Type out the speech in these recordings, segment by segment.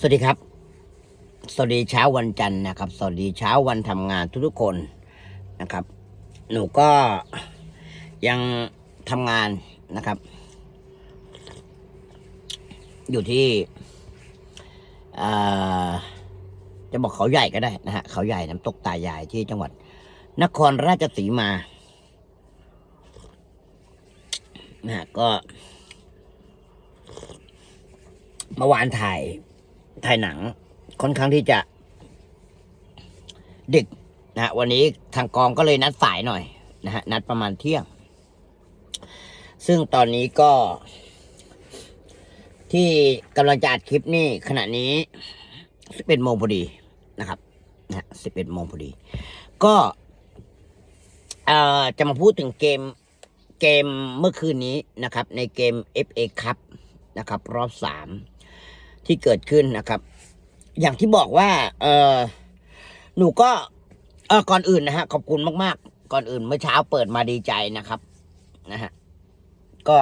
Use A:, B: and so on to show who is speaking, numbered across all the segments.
A: สวัสดีครับ สวัสดีเช้าวันจันทร์นะครับ สวัสดีเช้าวันทำงานทุกๆคนนะครับ หนูก็ยังทำงานนะครับ อยู่ที่เอ่อจะบอกเขาใหญ่ก็ได้นะฮะเขาใหญ่น้ำตกตายายที่จังหวัด นครราชสีมานะฮะก็เมื่อวานถ่าย ถ่ายหนังค่อนข้างที่จะดึกนะฮะวันนี้ทางกองก็เลยนัดสายหน่อยนะฮะนัดประมาณเที่ยง ซึ่งตอนนี้ก็ ที่กำลังจะอัดคลิปนี่ขณะนี้สิบเอ็ดโมงพอดีนะครับนะสิบเอ็ดโมงพอดี ก็เอ่อจะมาพูดถึงเกมเกมเมื่อคืนนี้นะครับ ในเกม FA ครับนะครับ รอบสาม ที่เกิดขึ้นนะครับ อย่างที่บอกว่า เออหนูก็เออก่อนอื่นนะฮะขอบคุณมากๆ ก่อนอื่นเมื่อเช้าเปิดมาดีใจนะครับนะฮะก็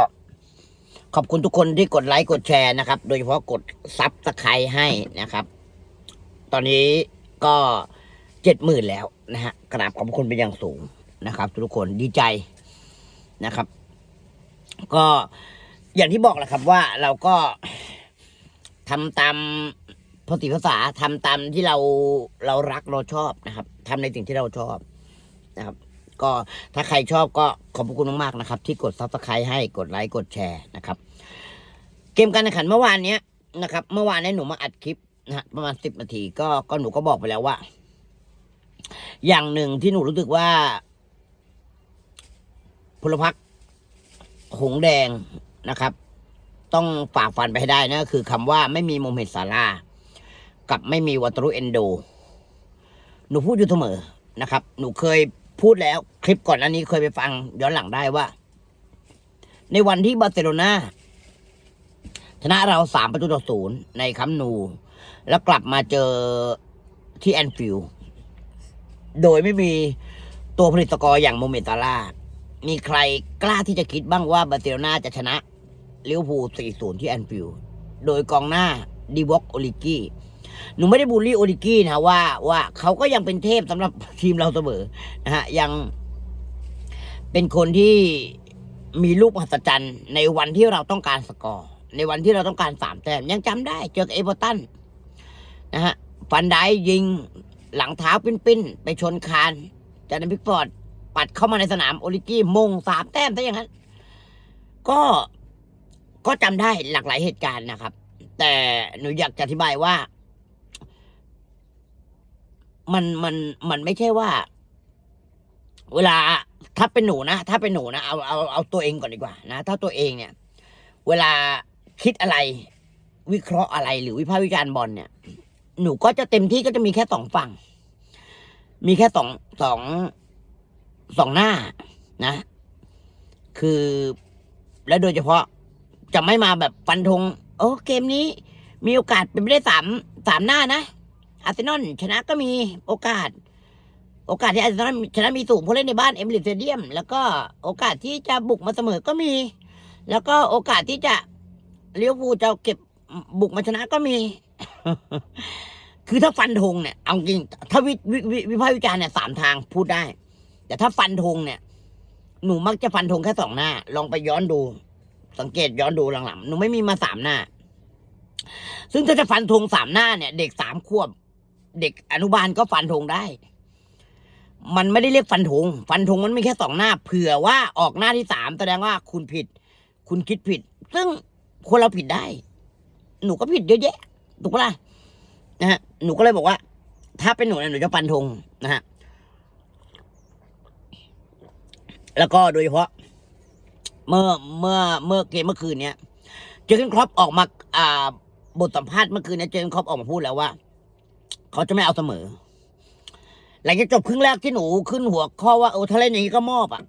A: ขอบคุณทุกคนที่กดไลค์กดแชร์นะครับ โดยเฉพาะกดซับสไครให้นะครับ ตอนนี้ก็เจ็ดหมื่นแล้วนะฮะกราบขอบคุณเป็นอย่างสูงนะครับ ทุกคนดีใจนะครับ ก็อย่างที่บอกแหละครับว่าเราก็ ทำตามภาษีภาษาทำตามที่เราเรารักเราชอบนะครับทำในสิ่งที่เราชอบนะครับ ก็ถ้าใครชอบก็ขอบคุณมากๆนะครับ ที่กดซับสไครต์ให้กดไลค์กดแชร์นะครับ เกมการแข่งขันเมื่อวานเนี้ยนะครับ เมื่อวานนี้หนูมาอัดคลิปนะฮะประมาณสิบนาทีก็ก็หนูก็บอกไปแล้วว่า อย่างหนึ่งที่หนูรู้สึกว่าพลพรรคหงแดงนะครับ ต้องฝ่าฟันไปให้ได้นะคือคำว่าไม่มีโมเมดซาร่ากับไม่มีวัตรุเอนโด หนูพูดอยู่เสมอนะครับ หนูเคยพูดแล้วคลิปก่อนอันนี้เคยไปฟังย้อนหลังได้ว่า ในวันที่บาร์เซโลนาชนะเราสามประตูต่อศูนย์ในคัมนู แล้วกลับมาเจอที่แอนฟิลโดยไม่มีตัวผลิตกรอย่างโมเมดซาร่ามีใครกล้าที่จะคิดบ้างว่าบาร์เซโลนาจะชนะ ลิเวอร์พูล4-0 ที่แอนฟิลด์โดยกองหน้าดีวอกโอลิกี้หนูไม่ได้บูลลี่โอลิกี้นะว่าว่าเขาก็ยังเป็นเทพสำหรับทีมเราเสมอนะฮะยังเป็นคนที่มีลูกมหัศจรรย์ในวันที่เราต้องการสกอร์ ในวันที่เราต้องการสามแต้มยังจำได้ เจอเอเวอร์ตันนะฮะฟันไดยิงหลังเท้าปิ้นๆ ไปชนคานจานันพิกฟอร์ดปัดเข้ามาในสนามโอลิกี้มงสามแต้มซะอย่างนั้น ก็ ก็จำได้หลากหลายเหตุการณ์นะครับ แต่หนูอยากจะอธิบายว่า มันมันมันไม่ใช่ว่า เวลาถ้าเป็นหนูนะถ้าเป็นหนูนะเอาเอาเอาตัวเองก่อนดีกว่า นะถ้าตัวเองเนี่ย เวลาคิดอะไร วิเคราะห์อะไรหรือวิพากษ์วิจารณ์บอลเนี่ย หนูก็จะเต็มที่ก็จะมีแค่สองฝั่ง มีแค่สองสองสองหน้านะ คือและโดยเฉพาะ จะไม่มาแบบฟันธงโอ้เกมนี้มีโอกาสเป็นไปได้สามสามหน้านะอาร์เซนอลชนะก็มีโอกาส โอกาสที่อาร์เซนอลชนะมีสูงเพราะเล่นในบ้านเอมิเรตสเตเดียม แล้วก็โอกาสที่จะบุกมาเสมอก็มี แล้วก็โอกาสที่จะเลี้ยวภูจะเก็บบุกมาชนะก็มี คือถ้าฟันธงเนี่ยเอาจริง ถ้าวิวิวิวิพากษ์วิจารณ์เนี่ยสามทางพูดได้ แต่ถ้าฟันธงเนี่ย หนูมักจะฟันธงแค่สองหน้า ลองไปย้อนดู สังเกตย้อนดูหลังๆหนูไม่มีมาสามหน้า ซึ่งถ้าจะฟันธงสามหน้าเนี่ย เด็กสามขวบ เด็กอนุบาลก็ฟันธงได้ มันไม่ได้เรียกฟันธงฟันธงมันมีแค่สองหน้า เผื่อว่าออกหน้าที่สามแสดงว่าคุณผิด คุณคิดผิด ซึ่งคนเราผิดได้ หนูก็ผิดเยอะแยะถูกปะล่ะนะฮะหนูก็เลยบอกว่า ถ้าเป็นหนูเนี่ยหนูจะฟันธงนะฮะแล้วก็โดยเฉพาะ เมื่อเมื่อเมื่อเกมเมื่อคืนเนี้ยเจอเกนครอปออกมาอ่า บทสัมภาษณ์เมื่อคืนเนี้ยเจอเกนครอปออกมาพูดแล้วว่า เขาจะไม่เอาเสมอ หลังจากจบครึ่งแรกที่หนูขึ้นหัวข้อว่าโอ้ถ้าเล่นอย่างนี้ก็มอบอะ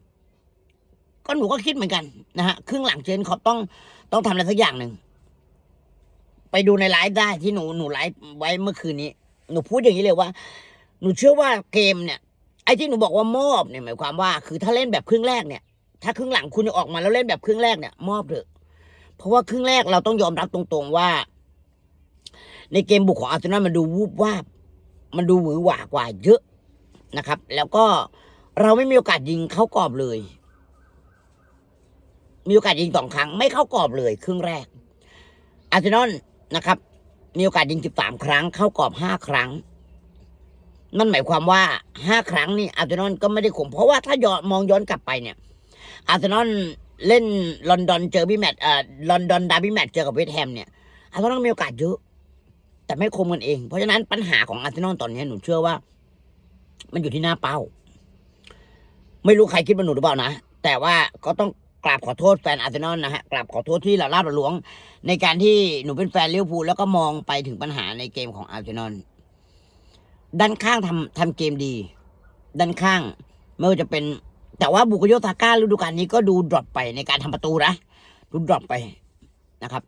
A: ก็หนูก็คิดเหมือนกันนะฮะครึ่งหลังเจอร์เกนครอปต้องต้องทำอะไรสักอย่างหนึ่งไปดูในไลฟ์ได้ที่หนูหนูไลฟ์ไว้เมื่อคืนนี้ หนูพูดอย่างนี้เลยว่า หนูเชื่อว่าเกมเนี่ยไอ้ที่หนูบอกว่ามอบเนี่ยหมายความว่า คือถ้าเล่นแบบครึ่งแรกเนี่ย ถ้าครึ่งหลังคุณออกมาแล้วเล่นแบบครึ่งแรกเนี่ย มอบเถอะ เพราะว่าครึ่งแรกเราต้องยอมรับตรงๆว่า ในเกมบุกของอาร์เซนอลมันดูวูบวาบ มันดูหวือหวากว่าเยอะนะครับ แล้วก็เราไม่มีโอกาสยิงเข้ากรอบเลย มีโอกาสยิงสองครั้ง ไม่เข้ากรอบเลย ครึ่งแรก อาร์เซนอลนะครับ มีโอกาสยิงสิบสามครั้ง เข้ากรอบห้าครั้งนั่นหมายความว่าห้าครั้งนี่อาร์เซนอลก็ไม่ได้ข่มเพราะว่าถ้าย้อนมองย้อนกลับไปเนี่ย อาร์เซนอลเล่นลอนดอนเจอบี้แมตช์อ่อลอนดอนดาร์บี้แมตช์เจอกับเวสต์แฮมเนี่ยอาร์เซนอลมีโอกาสเยอะแต่ไม่คมกันเอง เพราะฉะนั้นปัญหาของอาร์เซนอลตอนนี้หนูเชื่อว่า มันอยู่ที่หน้าเป้า ไม่รู้ใครคิดว่าหนูหรือเปล่านะ แต่ว่าก็ต้องกราบขอโทษแฟนอาร์เซนอลนะฮะกราบขอโทษที่เราลาบละล้วง ในการที่หนูเป็นแฟนลิเวอร์พูลแล้วก็มองไปถึงปัญหาในเกมของอาร์เซนอลด้านข้างทำทำเกมดี ด้านข้างไม่ว่าจะเป็น แต่ว่าบุกโยซาก้าฤดูกาลนี้ก็ดูดรอปไปในการทำประตูนะดูดรอปไปนะครับ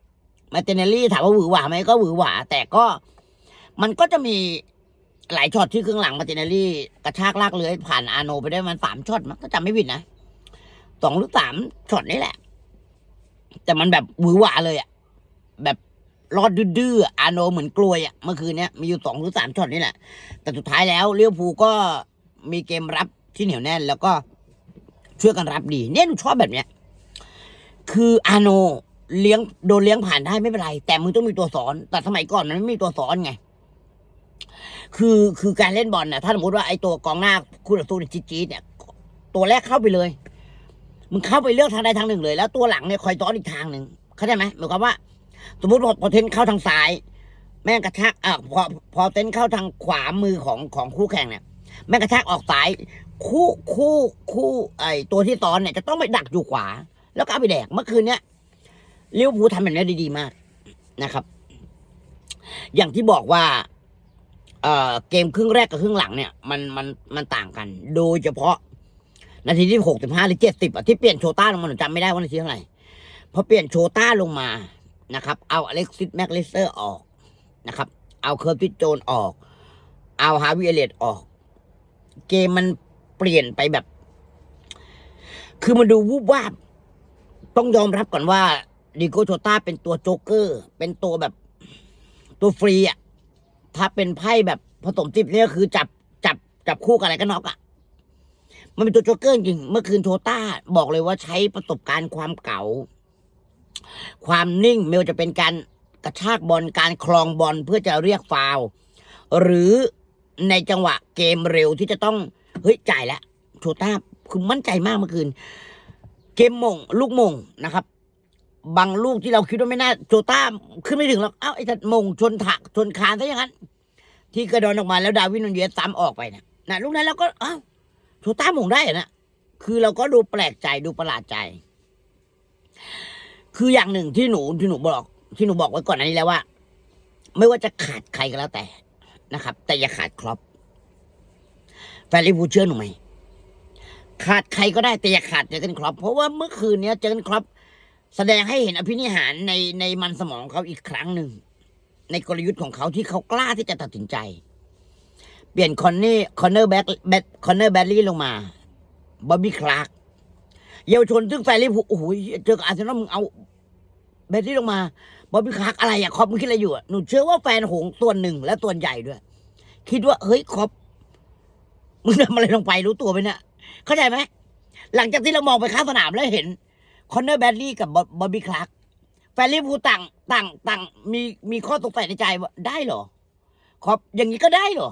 A: มาเตเนลลี่ถามว่าหวือหวาไหมก็หวือหวาแต่ก็มันก็จะมีหลายช็อตที่ครึ่งหลังมาเตเนลลี่กระชากลากเลื้อยผ่านอาโนไปได้มันสามช็อตมั้งถ้าจำไม่ผิดนะสองหรือสามช็อตนี่แหละ แต่มันแบบหวือหวาเลยอะแบบรอดดื้ออาโนเหมือนกลวยอะเมื่อคืนเนี้ยมีอยู่สองหรือสามช็อตนี่แหละ แต่สุดท้ายแล้วเลี้ยวภูก็มีเกมรับที่เหนียวแน่น แล้วก็ ช่วยกันรับดี เนี่ยหนูชอบแบบเนี้ย คืออาโนเลี้ยงโดนเลี้ยงผ่านได้ไม่เป็นไร แต่มึงต้องมีตัวสอน แต่สมัยก่อนมันไม่มีตัวสอนไง คือคือการเล่นบอลน่ะถ้าสมมติว่าไอ้ตัวกองหน้าคู่ต่อสู้เนี่ยจี๊ดเนี่ย ตัวแรกเข้าไปเลย มึงเข้าไปเลือกทางใดทางหนึ่งเลย แล้วตัวหลังเนี่ยคอยต้อนอีกทางหนึ่งเข้าใจไหมหมายความว่า สมมติพอพอเทนเข้าทางซ้าย แม่งกระชากอะพอพอเทนเข้าทางขวามือของของคู่แข่งเนี่ยแม่งกระชากออกซ้าย คู่คู่คู่ไอตัวที่ซ้อนเนี่ยจะต้องไปดักอยู่ขวา แล้วก็เอาไปแดกเมื่อคืนเนี้ยลิเวอร์พูลทำแบบนี้ด้ดีมากนะครับ อย่างที่บอกว่าเอ่อเกมครึ่งแรกกับครึ่งหลังเนี่ยมันมันมันต่างกัน โดยเฉพาะ นาทีที่หกสิบห้าหรือเจ็ดสิบอะที่เปลี่ยนโชต้าลงมาหนูจำไม่ได้ว่านาทีเท่าไหร่พอเปลี่ยนโชต้าลงมานะครับ เอาอเล็กซิสแม็กลิสเตอร์ออกนะครับ เอาเคิร์ฟติสโจนออก เอาฮาวิเอเลตออก เกมมัน เปลี่ยนไปแบบ คือมันดูวูบวาบ ต้องยอมรับก่อนว่าดิโกโชต้าเป็นตัวโจ๊กเกอร์ เป็นตัวแบบตัวฟรีอะ ถ้าเป็นไพ่แบบผสมติบเนี่ยคือจับจับจับคู่กับอะไรก็น็อกอะ มันเป็นตัวโจ๊กเกอร์จริง เมื่อคืนโชต้าบอกเลยว่าใช้ประสบการณ์ความเก่า ความนิ่งไม่ว่าจะเป็นการกระชากบอลการคลองบอลเพื่อจะเรียกฟาวหรือในจังหวะเกมเร็วที่จะต้อง เฮ้ยจ่ายแล้วโชต้าคือมั่นใจมากเมื่อคืน เกมมง ลูกมงนะครับ บางลูกที่เราคิดว่าไม่น่าโจต้าขึ้นไม่ถึงหรอกเอ้าไอ้ทัดมงชนถักชนคานซะอย่างนั้น ที่กระโดดออกมาแล้วดาวินนูนเยสซ้ำออกไปนะนะลูกนั้นเราก็เอ้าโจต้ามงได้เหรอนะคือเราก็ดูแปลกใจดูประหลาดใจ คืออย่างหนึ่งที่หนูที่หนูบอก ที่หนูบอกไว้ก่อนอันนี้แล้วว่า ไม่ว่าจะขาดใครก็แล้วแต่นะครับ แต่อย่าขาดครอป แฟนลิเวอร์พูลเชื่อหนูไหมขาดใครก็ได้แต่อย่าขาดเจอกันครอปเพราะว่าเมื่อคืนเนี้ยเจอกันครอปแสดงให้เห็นอภินิหารในในมันสมองเขาอีกครั้งหนึ่ง ในกลยุทธ์ของเขาที่เขากล้าที่จะตัดสินใจ เปลี่ยนคอนนี่คอนเนอร์แบ็กแบทคอนเนอร์แบดลี่ลงมาบอบบี้คลาร์กเยาวชนซึ่งแฟนลิเวอร์พูลโอ้โหเจอกับอาร์เซนอลมึงเอาแบดลี่ลงมาบอบบี้คลาร์กอะไรอะครอปมึงคิดอะไรอยู่อะหนูเชื่อว่าแฟนหงส์ส่วนหนึ่งและส่วนใหญ่ด้วย คิดว่าเฮ้ยครอป มึงทำอะไรลงไปรู้ตัวไหมเนี่ยเข้าใจไหมหลังจากที่เรามองไปข้างสนามแล้วเห็นคอนเนอร์แบดลี่กับบอบบี้คลาร์กแฟนลิเวอร์พูต่างต่างต่างมีมีข้อสงสัยในใจว่าได้เหรอครับอย่างนี้ก็ได้เหรอ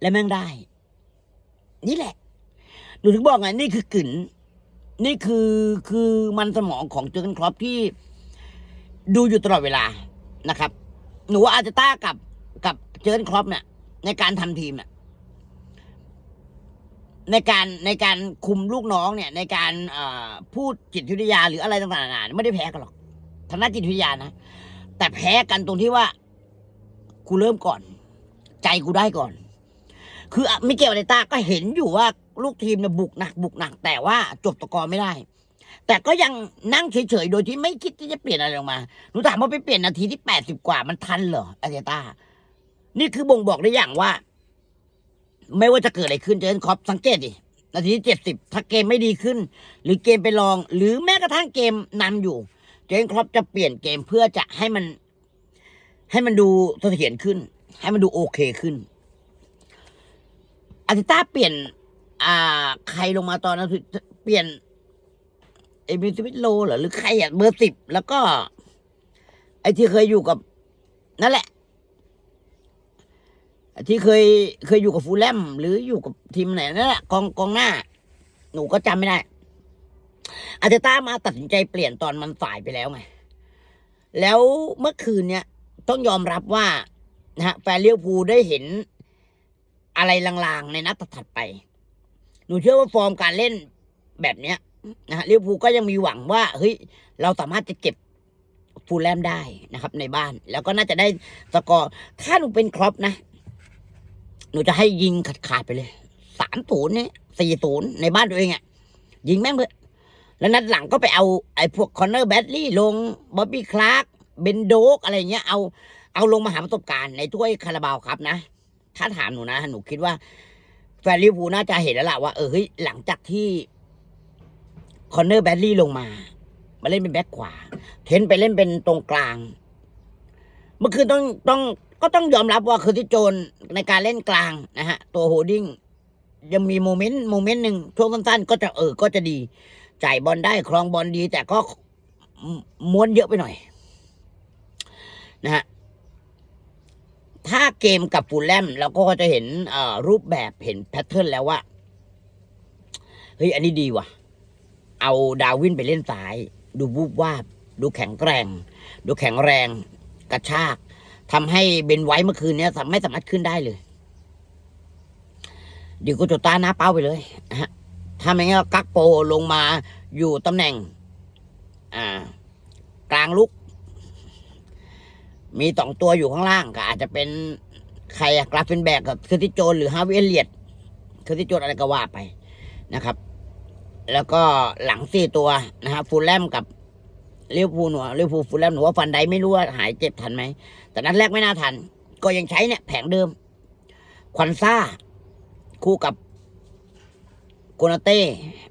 A: และแม่งได้ นี่แหละ หนูถึงบอกไงนี่คือกึ่นนี่คือคือมันสมองของเจอร์กนครอปที่ดูอยู่ตลอดเวลานะครับ หนูว่าอาร์เตต้ากับกับเจอร์กนครอปเนี่ยในการทำทีมเนี่ย ในการในการคุมลูกน้องเนี่ย ในการพูดจิตวิทยาหรืออะไรต่างๆนานาไม่ได้แพ้กันหรอกทางด้านจิตวิทยานะแต่แพ้กันตรงที่ว่ากูเริ่มก่อน ใจกูได้ก่อน คืออะมิเกลอาร์เตต้าก็เห็นอยู่ว่าลูกทีมเนี่ยบุกหนัก บุกหนัก แต่ว่าจบตะกอร์ไม่ได้ แต่ก็ยังนั่งเฉยๆโดยที่ไม่คิดที่จะเปลี่ยนอะไรลงมาหนูถามว่าไปเปลี่ยนนาทีที่แปดสิบกว่ามันทันเหรออาเตต้านี่คือบ่งบอกได้อย่างว่า ไม่ว่าจะเกิดอะไรขึ้นเจอร์เกนคอปสังเกตดินาทีที่เจ็ดสิบถ้าเกมไม่ดีขึ้น หรือเกมไปลอง หรือแม้กระทั่งเกมนำอยู่ เจอร์เกนคอปจะเปลี่ยนเกมเพื่อจะให้มัน ให้มันดูเสถียรขึ้น ให้มันดูโอเคขึ้นอาร์เตต้าเปลี่ยน อ่า ใครลงมาตอนนั้นเปลี่ยน เอมิสวิตโลเหรอหรือใครอะเบอร์สิบแล้วก็ ไอที่เคยอยู่กับ นั่นแหละ ที่เคยเคยอยู่กับฟูลแลมหรืออยู่กับทีมไหนนั่นแหละกองกองหน้า หนูก็จำไม่ได้อาร์เตต้ามาตัดสินใจเปลี่ยนตอนมันสายไปแล้วไง แล้วเมื่อคืนเนี่ยต้องยอมรับว่านะฮะแฟนเลี้ยวภูได้เห็นอะไรลางๆ ในนัดถัดไป หนูเชื่อว่าฟอร์มการเล่นแบบเนี้ยนะฮะเลี้ยวภูก็ยังมีหวังว่าเฮ้ยเราสามารถจะเก็บฟูลแลมได้นะครับ ในบ้าน แล้วก็น่าจะได้สกอร์ถ้าหนูเป็นครอปนะ หนูจะให้ยิงขาดๆไปเลยสามศูนย์เนี่ยสี่ศูนย์ในบ้านตัวเองอะ่ะยิงแม่งเถอะแล้วนัดหลังก็ไปเอาไอ้พวกคอนเนอร์แบดลี่ลงบ๊อบบี้คลาร์กเบนโดกอะไรเงี้ยเอาเอาลงมาหาประสบการณ์ในถ้วยคาราบาวครับนะ ถ้าถามหนูนะ หนูคิดว่าแฟนลิเวอร์พูลน่าจะเห็นแล้วล่ะว่าเออเฮ้ยหลังจากที่คอนเนอร์แบดลี่ลงมา มาเล่นเป็นแบ็คขวา เทนไปเล่นเป็นตรงกลาง เมื่อคืนต้องต้อง ก็ต้องยอมรับว่าคือที่โจนในการเล่นกลางนะฮะ ตัวโฮดิ้งยังมีโมเมนต์โมเมนต์หนึ่งช่วงสั้นๆก็จะเออก็จะดี จ่ายบอลได้ครองบอลดี แต่ก็ม้วนเยอะไปหน่อย นะฮะถ้าเกมกับฟูลแลมเราก็จะเห็นรูปแบบเห็นแพทเทิร์นแล้วว่าเฮ้ยอันนี้ดีว่ะ เอาดาวินไปเล่นสาย ดูวูบวาบดูแข็งแกร่ง ดูแข็งแรง กระชาก ทำให้เบนไว้เมื่อคืนเนี้ยสามไม่สามารถขึ้นได้เลยเดี๋ยวก็จะตาหน้าเป้าไปเลยฮะถ้าไม่งั้นกักโปลงมาอยู่ตำแหน่ง อ่า กลางลุก มีสองตัวอยู่ข้างล่างก็อาจจะเป็นใครกราฟเฟนแบกกับคือที่โจนหรือฮาวิเอเลียดคือที่โจนอะไรก็ว่าไปนะครับ แล้วก็หลังสี่ตัวนะฮะฟูลแลมกับ เลี้ยวภูหนูเลี้ยวภูฟูลแลมหนูว่าฟันไดไม่รู้ว่าหายเจ็บทันไหมแต่นัดแรกไม่น่าทัน ก็ยังใช้เนี่ยแผงเดิม ควันซ่า คู่กับโกนาเต้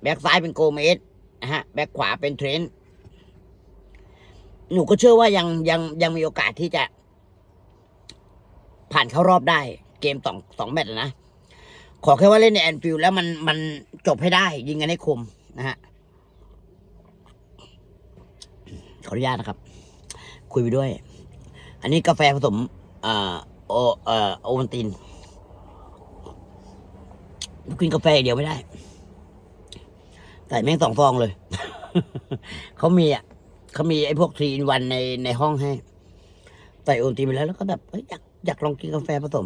A: แบ็กซ้ายเป็นโกเมสนะฮะ แบ็กขวาเป็นเทรนต์หนูก็เชื่อว่ายังยังยังมีโอกาสที่จะ ผ่านเข้ารอบได้ เกมสองสองแมตช์นะ ขอแค่ว่าเล่นในแอนฟิลด์แล้วมันมันจบให้ได้ ยิงกันให้คมนะฮะ ขออนุญาตนะครับ คุยไปด้วย อันนี้กาแฟผสมอ่าโอเอ่อโอวัลตินกินกาแฟเดียวไม่ได้ใส่แม่งสองฟองเลย เขามีอะเขามีไอ้พวกทรีนวันในในห้องให้ใส่โอวัลตินไปแล้วแล้วก็แบบอยอยากอยากลองกินกาแฟผสม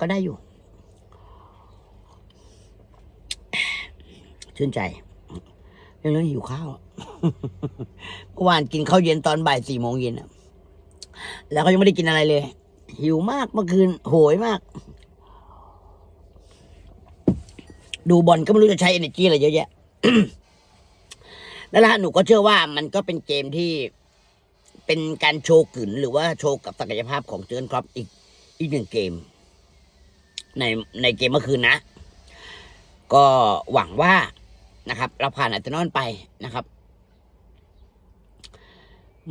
A: ก็ได้อยู่ ชื่นใจ เรื่องเรื่องหิวข้าว เมื่อวานกินข้าวเย็นตอนบ่ายสี่โมงเย็นอะแล้วก็ยังไม่ได้กินอะไรเลย หิวมากเมื่อคืนโหยมาก ดูบอลก็ไม่รู้จะใช้ energy อะไรเยอะแยะนั่นแหละหนูก็เชื่อว่ามันก็เป็นเกมที่เป็นการโชว์กึ่นหรือว่าโชว์กับศักยภาพของเจอร์นครอปอีกอีกหนึ่งเกม ในในเกมเมื่อคืนนะ ก็หวังว่านะครับ เราผ่านอาร์เซนอลไปนะครับ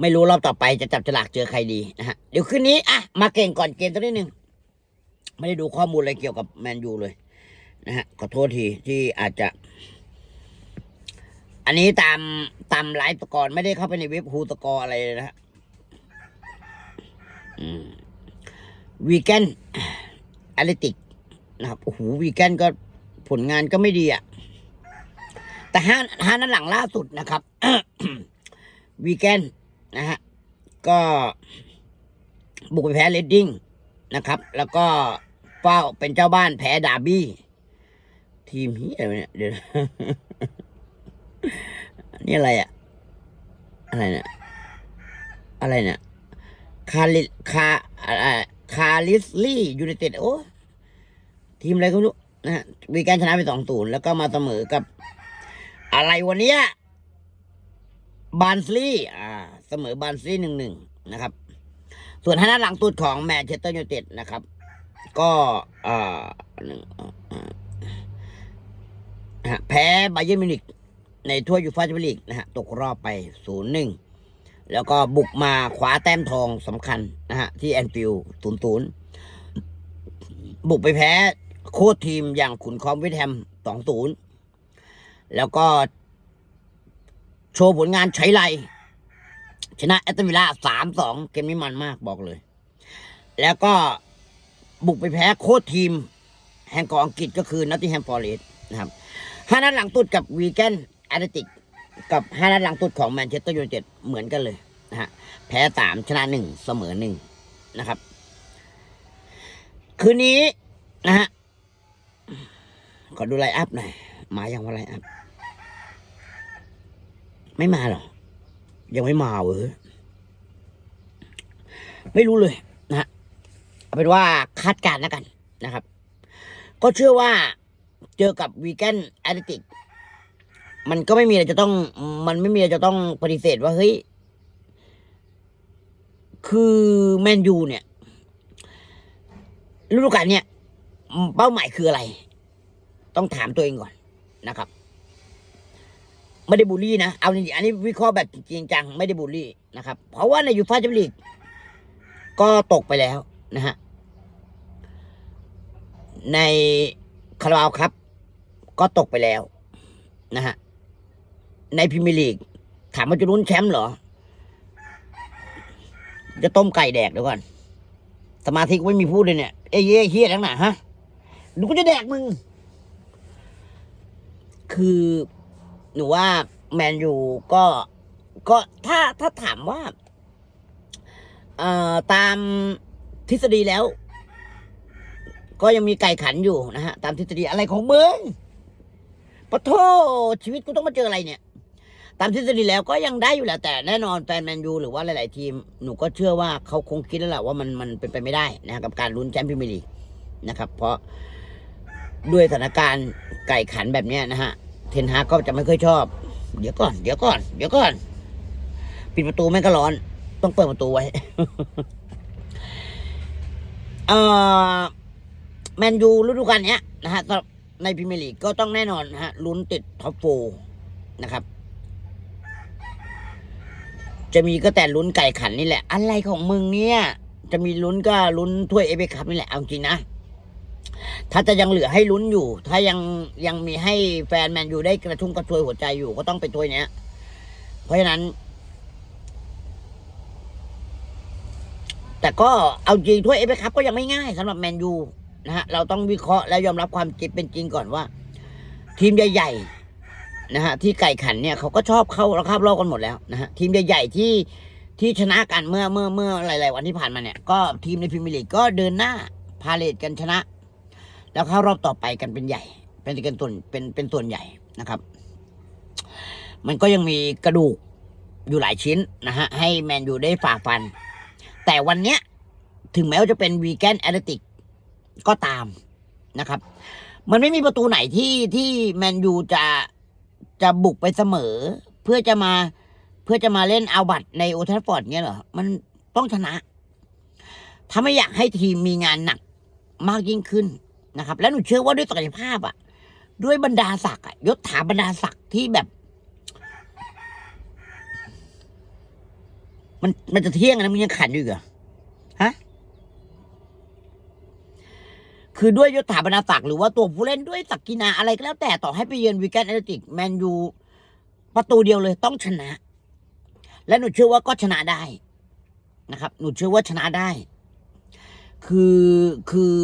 A: ไม่รู้รอบต่อไปจะจับฉลากเจอใครดีนะฮะเดี๋ยวคืนนี้อะมาเก่งก่อนเกมตัวนิดนึงไม่ได้ดูข้อมูลอะไรเกี่ยวกับแมนยูเลยนะฮะขอโทษทีที่อาจจะ อันนี้ตามตามไลฟ์สกอร์ไม่ได้เข้าไปในเว็บฮูสกออะไรเลยนะฮะวีแกนแอเลติกนะครับโอ้โหวีแกนก็ผลงานก็ไม่ดีอะ แต่ห้าห้านั้นหลังล่าสุดนะครับวีแกน นะฮะ ก็บุกไปแพ้เลดดิ้งนะครับ แล้วก็เฝ้าเป็นเจ้าบ้านแพ้ดาร์บี้ ทีมเฮียอะไรเนี่ยเดี๋ยวนี่อะไรอะอะไรเนี่ยอะไรเนี่ยคาริคาอ่าคาริสลี่ยูไนเต็ดโอ้ทีมอะไรก็ไม่รู้นะฮะวีแกนชนะไปสองศูนย์แล้วก็มาเสมอกับ อะไรวันเนี้ยบานสลีย์อ่า เสมอบานสลีย์หนึ่งหนึ่งนะครับ ส่วนทางด้านหลังตุดของแมนเชสเตอร์ยูไนเต็ดนะครับ ก็อ่าหนึ่งแพ้ไบเยร์มิวนิกในถ้วยยูฟ่าแชมเปี้ยนลีกนะฮะตกรอบไปศูนย์หนึ่งแล้วก็บุกมาคว้าแต้มทองสำคัญนะฮะที่แอนฟิลด์ศูนย์ศูนย์บุกไปแพ้โค้ชทีมอย่างขุนคอมวิทแฮมสองศูนย์แล้วก็โชว์ผลงานใช้ไร ชนะแอตติล่าสามสองเกมนี้มันมากบอกเลย แล้วก็บุกไปแพ้โค้ชทีม แห่งกาะอังกฤษก็คือ n อตติแฮมฟอร์เรสนะครับห้านัดหลังตุดกับวีแกนแอตติกกับห้านัดหลังตุดของแมนเชสเตอร์ยูไนเต็ดเหมือนกันเลยนะฮะแพ้สามชนะหนึ่งเสมอหนึ่งนะครับ คืนนี้นะฮะขอดูไลน์อัพหน่อย มาอย่างว่าไลน์อัพ ไม่มาหรอ ยังไม่มาเว้ยไม่รู้เลยนะฮะเอาเป็นว่าคาดการณ์แล้วกันนะครับ ก็เชื่อว่าเจอกับวีแกนแอตติกมันก็ไม่มีอะไรจะต้อง มันไม่มีอะไรจะต้องปฏิเสธว่าเฮ้ย คือแมนยูเนี่ยฤดูกาลเนี่ยเป้าหมายคืออะไร ต้องถามตัวเองก่อนนะครับ ไม่ได้บูลลี่นะ เอาจริงๆอันนี้วิเคราะห์แบบจริงจังไม่ได้บูลลี่นะครับ เพราะว่าในยูฟ่าแชมเปี้ยนลีกก็ตกไปแล้วนะฮะ ในคาราบาวครับ ก็ตกไปแล้วนะฮะ ในพรีเมียร์ลีกถามว่าจะลุ้นแชมป์เหรอ จะต้มไก่แดกเดี๋ยวก่อน สมาธิกไม่มีพูดเลยเนี่ย เอ้ยเอ้ยเฮียทั้งหนาฮะดูกูจะแดกมึง คือ หนูว่าแมนยูก็ก็ถ้าถ้าถามว่าเอ่อตามทฤษฎีแล้ว ก็ยังมีไก่ขันอยู่นะฮะ ตามทฤษฎีอะไรของมึงปะโทชีวิตกูต้องมาเจออะไรเนี่ย ตามทฤษฎีแล้วก็ยังได้อยู่แหละแต่แน่นอนแฟนแมนยูหรือว่าหลาย ๆ ทีม หนูก็เชื่อว่าเขาคงคิดแล้วแหละว่ามันมันเป็นไปไม่ได้นะครับกับการลุ้นแชมป์พรีเมียร์ลีกนะครับ เพราะด้วยสถานการณ์ไก่ขันแบบเนี้ยนะฮะ เทนฮากก็จะไม่ค่อยชอบ เดี๋ยวก่อน เดี๋ยวก่อน เดี๋ยวก่อน ปิดประตูแม่งก็ร้อน ต้องเปิดประตูไว้เอ่อแมนยูฤดูกาลนี้นะฮะในพรีเมียร์ลีกก็ต้องแน่นอนฮะลุ้นติดท็อปโฟนะครับ จะมีก็แต่ลุ้นไก่ขันนี่แหละ อะไรของมึงเนี่ย จะมีลุ้นก็ลุ้นถ้วยเอเอคัพนี่แหละ เอาจริงนะ ถ้าจะยังเหลือให้ลุ้นอยู่ ถ้ายังยังมีให้แฟนแมนยูได้กระชุ่มกระชวยหัวใจอยู่ก็ต้องเป็นถ้วยเนี้ย เพราะฉะนั้น แต่ก็เอาจริงถ้วยเอฟเอคัพก็ยังไม่ง่ายสำหรับแมนยูนะฮะเราต้องวิเคราะห์และยอมรับความจริงเป็นจริงก่อนว่า ทีมใหญ่ๆนะฮะที่ไก่ขันเนี่ยเขาก็ชอบเข้าแล้วเข้ารอบกันหมดแล้วนะฮะทีมใหญ่ๆที่ที่ชนะกันเมื่อเมื่อเมื่อหลาย ๆ วันที่ผ่านมาเนี่ย ก็ทีมในพรีเมียร์ลีกก็เดินหน้าพาเลทกันชนะ แล้วเข้ารอบต่อไปกันเป็นใหญ่ เป็นกันส่วนเป็นเป็นส่วนใหญ่นะครับ มันก็ยังมีกระดูกอยู่หลายชิ้นนะฮะให้แมนยูได้ฝ่าฟัน แต่วันเนี้ยถึงแม้ว่าจะเป็นวีแกนแอตเลติกก็ตามนะครับ มันไม่มีประตูไหนที่ที่แมนยูจะจะบุกไปเสมอ เพื่อจะมาเพื่อจะมาเล่นเอาบัตในโอทัฟฟอร์ดเงี้ยเหรอ มันต้องชนะ ถ้าไม่อยากให้ทีมมีงานหนักมากยิ่งขึ้น นะครับ แล้วหนูเชื่อว่าด้วยศักยภาพอะด้วยบรรดาศักดิ์อะยศถาบรรดาศักดิ์ที่แบบ มันมันจะเที่ยงนะมันยังขันอยู่เหรอฮะคือด้วยยศถาบรรดาศักดิ์หรือว่าตัวผู้เล่นด้วยศักดินาอะไรก็แล้วแต่ต่อให้ไปเยือนวีแกนแอตติกแมนยูประตูเดียวเลยต้องชนะ และหนูเชื่อว่าก็ชนะได้นะครับ หนูเชื่อว่าชนะได้ คือคือ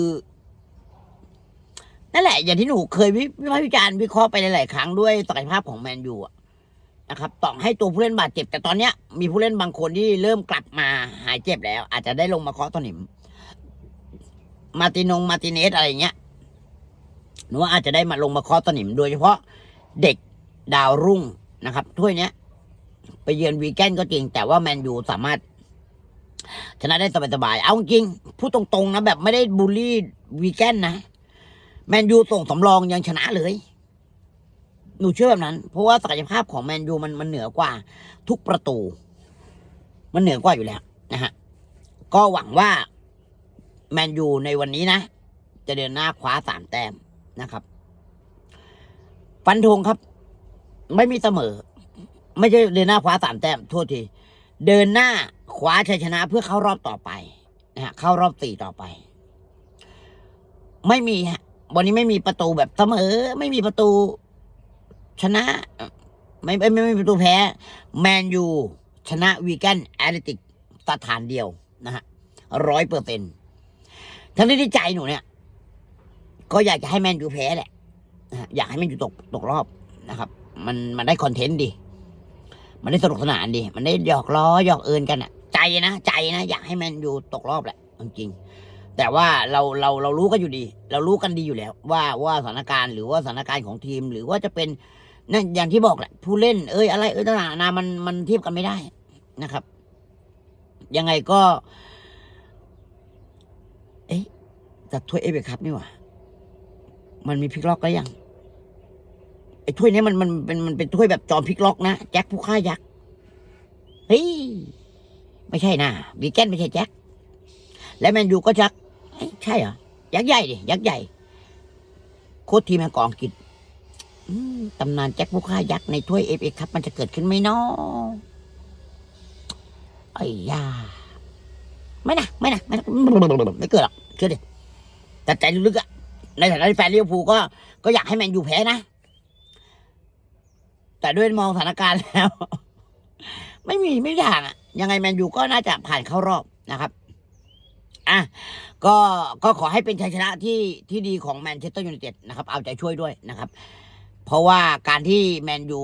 A: นั่นแหละ อย่างที่หนูเคยวิวิพากษ์วิจารณ์วิเคราะห์ไปหลายๆครั้งด้วยศักยภาพของแมนยูนะครับต่อให้ตัวผู้เล่นบาดเจ็บ แต่ตอนเนี้ยมีผู้เล่นบางคนที่เริ่มกลับมาหายเจ็บแล้ว อาจจะได้ลงมาเคาะตอหนิมมาตินงมาติเนสอะไรเงี้ยหนูว่าอาจจะได้มาลงมาเคาะตอหนิมโดยเฉพาะเด็กดาวรุ่งนะครับถ้วยเนี้ย ไปเยือนวีแกนก็จริง แต่ว่าแมนยูสามารถชนะได้สบายๆเอาจริงพูดตรงๆนะแบบไม่ได้บูลลี่วีแกนนะ แมนยูส่งสำรองยังชนะเลย หนูเชื่อแบบนั้น เพราะว่าศักยภาพของแมนยูมันมันเหนือกว่า ทุกประตู มันเหนือกว่าอยู่แล้วนะฮะ ก็หวังว่าแมนยูในวันนี้นะ จะเดินหน้าคว้าสามแต้มนะครับ ฟันธงครับ ไม่มีเสมอ ไม่ใช่เดินหน้าคว้าสามแต้มโทษที เดินหน้าคว้าชัยชนะเพื่อเข้ารอบต่อไปนะฮะเข้ารอบสี่ต่อไป ไม่มีฮะ วันนี้ไม่มีประตูแบบเสมอ ไม่มีประตู ชนะ ไม่ไม่ไม่ไมีประตูแพ้ แมนยูชนะวีแกนแอตเลติกสถานเดียวนะฮะร้อยเปอร์เซ็นต์ทั้งที่ใจหนูเนี่ย ก็อยากจะให้แมนยูแพ้แหละอยากให้แมนยูตกตกรอบนะครับ มันมันได้คอนเทนต์ดี มันได้สนุกสนานดี มันได้หยอกล้อหยอกเอินกันอะใจนะ ใจนะ อยากให้แมนยูตกรอบแหละจริง แต่ว่าเราเราเรารู้กันอยู่ดี เรารู้กันดีอยู่แล้ว ว่าว่าสถานการณ์หรือว่าสถานการณ์ของทีม หรือว่าจะเป็นนั่นอย่างที่บอกแหละผู้เล่นเอ้ยอะไรเอ้ยต่างๆนามันมันเทียบกันไม่ได้นะครับ ยังไงก็ เอ๊ะแต่ถ้วยเอเอครับนี่หว่ามันมีพลิกล็อกแล้วยังไอ้ถ้วยนี้มันมันเป็นมันเป็นถ้วยแบบจอมพลิกล็อกนะแจ็คผู้ฆ่ายักษ์เฮ้ยไม่ใช่นะวีแกนไม่ใช่แจ็คและแมนยูก็ยักษ์เอ้ย ใช่เหรอ ยักษ์ใหญ่ดิ ยักษ์ใหญ่ โค้ชทีมแห่งกองอังกฤษอืมตำนานแจ็คผู้ฆ่ายักษ์ในถ้วยเอฟเอครับ มันจะเกิดขึ้นไหมเนาะไอ้ยา ไม่นะไม่นะไม่นะไม่เกิดหรอกเชื่อดิแต่ใจลึกๆอะในฐานะที่แฟนลิเวอร์พูลก็ก็อยากให้แมนยูแพ้นะ แต่ด้วยมองสถานการณ์แล้ว ไม่มีไม่อย่างอะยังไงแมนยูก็น่าจะผ่านเข้ารอบนะครับ อะก็ก็ขอให้เป็นชัยชนะที่ที่ดีของแมนเชสเตอร์ยูไนเต็ดนะครับ เอาใจช่วยด้วยนะครับ เพราะว่าการที่แมนยู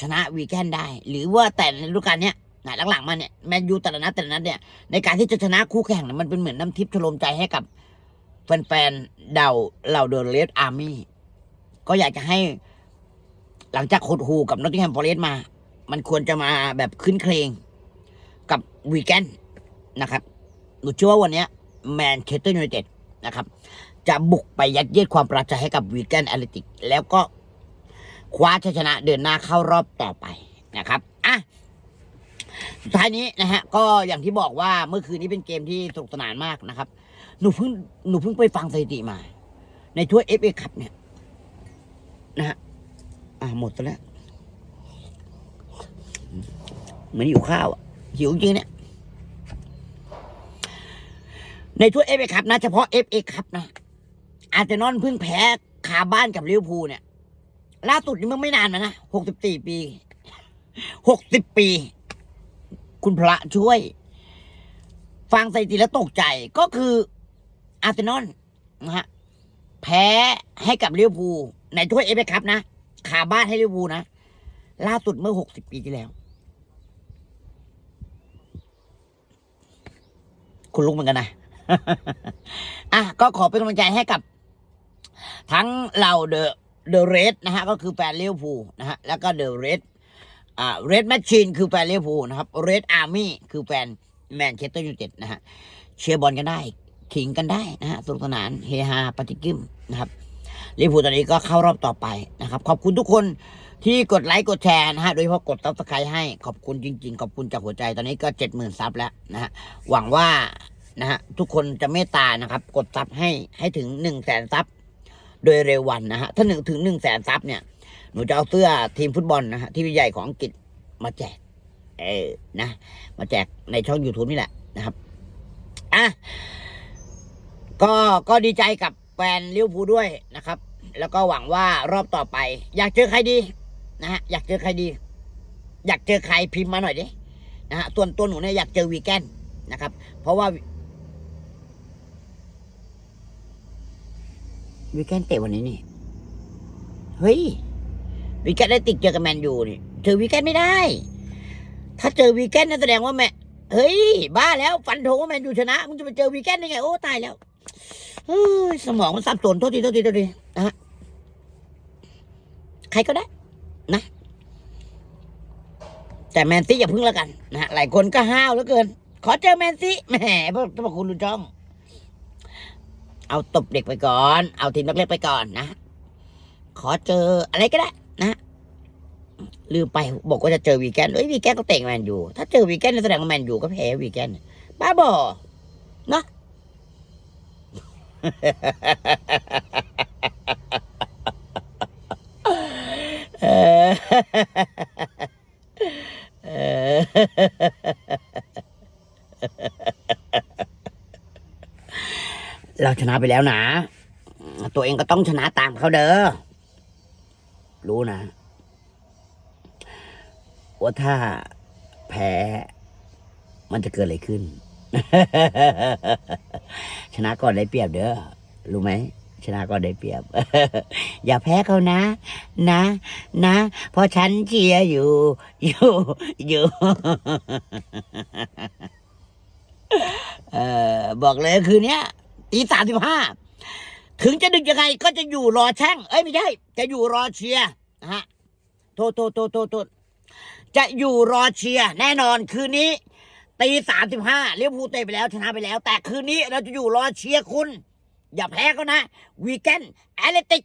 A: ชนะวีแกนได้ หรือว่าแต่ในฤดูกาลเนี้ยนะหลังๆมาเนี่ยแมนยูแต่ละนัดแต่ละนัดเนี่ยในการที่จะชนะคู่แข่งเนี่ยมันเป็นเหมือนน้ำทิพย์ชโลมใจให้กับแฟนๆเดาเหล่าเดอะเลดอาร์มี่ก็อยากจะให้หลังจากโคดฮูกับนอตติงแฮมฟอเรสต์มา มันควรจะมาแบบขึ้นเครงกับวีแกนนะครับ หนูเชื่อว่าวันนี้แมนเชสเตอร์ยูไนเต็ดนะครับ จะบุกไปยัดเยียดความประทับให้กับวีแกนแอตเลติก แล้วก็คว้าชัยชนะเดินหน้าเข้ารอบต่อไปนะครับอะสุดท้ายนี้นะฮะ ก็อย่างที่บอกว่าเมื่อคืนนี้เป็นเกมที่สนุกสนานมากนะครับ หนูเพิ่งหนูเพิ่งไปฟังสถิติมา ในถ้วยเอฟเอคัพเนี่ย นะฮะอ่าหมดแล้วเหมือนหิวข้าวอะหิวจริงเนี่ย ในถ้วยเอฟเอคัพนะ เฉพาะเอฟเอคัพนะ อาร์เซนอลเพิ่งแพ้คาบ้านกับลิเวอร์พูลเนี่ย ล่าสุดนี่เมื่อไม่นานมานะหกสิบสี่ปีหกสิบปี คุณพระช่วย ฟังสถิติแล้วตกใจก็คืออาร์เซนอลนะฮะแพ้ให้กับลิเวอร์พูลในถ้วยเอฟเอคัพนะขาบ้านให้ลิเวอร์พูลนะล่าสุดเมื่อหกสิบปีที่แล้ว คุณลุกเหมือนกันนะ อะก็ขอเป็นกำลังใจให้กับ ทั้งเหล่าเดอะเดอะเรดนะฮะ ก็คือแฟนเลิเวอร์พูลนะฮะ แล้วก็เดอะเรดอ่าเรดแมชชีนคือแฟนเลิเวอร์พูลนะครับเรดอาร์มี่คือแฟนแมนเชสเตอร์ยูไนเต็ดนะฮะ เชียร์บอลกันได้ ขิงกันได้นะฮะสนุกสนานเฮฮาปฏิกิมนะครับลิเวอร์พูลตอนนี้ก็เข้ารอบต่อไปนะครับ ขอบคุณทุกคนที่กดไลค์กดแชร์นะฮะ โดยเฉพาะกดซับสไครต์ให้ขอบคุณจริง ๆ ขอบคุณจากหัวใจตอนนี้ก็เจ็ดหมื่นซับแล้วนะฮะ หวังว่า นะฮะทุกคนจะเมตตานะครับ กดซับให้ให้ถึงหนึ่งแสนซับโดยเร็ววันนะฮะถ้าหนึ่งถึงหนึ่งแสนซับเนี่ยหนูจะเอาเสื้อทีมฟุตบอลนะฮะที่ใหญ่ของอังกฤษมาแจก เออนะ มาแจกในช่อง YouTube นี่แหละนะครับอะก็ก็ดีใจกับแฟนลิเวอร์พูลด้วยนะครับ แล้วก็หวังว่ารอบต่อไป อยากเจอใครดีนะฮะอยากเจอใครดี อยากเจอใครพิมพ์มาหน่อยดินะฮะส่วนตัวหนูเนี่ยอยากเจอวีแกนนะครับ เพราะว่า วีแกนเตะวันนี้นี่ เฮ้ยวีแกนได้ติดเจอกับแมนยูนี่เจอวีแกนไม่ได้ ถ้าเจอวีแกนนั่นแสดงว่าแม่เฮ้ย บ้าแล้วฟันธงว่าแมนยูชนะมึงจะไปเจอวีแกนได้ไง โอ้ตายแล้วเฮ้ยสมองมันสับสนโทษทีโทษทีโทษทีนะฮะใครก็ได้ นะ แต่แมนซีอย่าพึ่งแล้วกันนะหลายคนก็ห้าวเหลือเกิน ขอเจอแมนซีแหมพระพระคุณลุนจ้อง เอาตบเด็กไปก่อน เอาทีมเล็กๆไปก่อนนะ ขอเจออะไรก็ได้นะลืมไปบอกว่าจะเจอวีแกนเอ้ยวีแกนก็เตะแมนยูถ้าเจอวีแกนแสดงว่าแมนยูก็แพ้วีแกนบ้าบอเนาะเออ เราชนะไปแล้วนะ ตัวเองก็ต้องชนะตามเขาเด้อ รู้นะ ว่าถ้าแพ้ มันจะเกิดอะไรขึ้น ชนะก่อนได้เปรียบเด้อ รู้ไหม ชนะก่อนได้เปรียบ อย่าแพ้เขานะ นะ นะ เพราะฉันเชียร์อยู่ อยู่ อยู่เออบอกเลยคืนนี้ ตีสามสิบห้าถึงจะดึกยังไงก็จะอยู่รอแช่ง เอ้ยไม่ใช่ จะอยู่รอเชียร์นะฮะโทษโทษโทษโทษจะอยู่รอเชียร์แน่นอนคืนนี้ตีสามสิบห้าเลี้ยวภูเตะไปแล้วชนะไปแล้ว แต่คืนนี้เราจะอยู่รอเชียร์คุณ อย่าแพ้เขานะ วีแกนแอตเลติก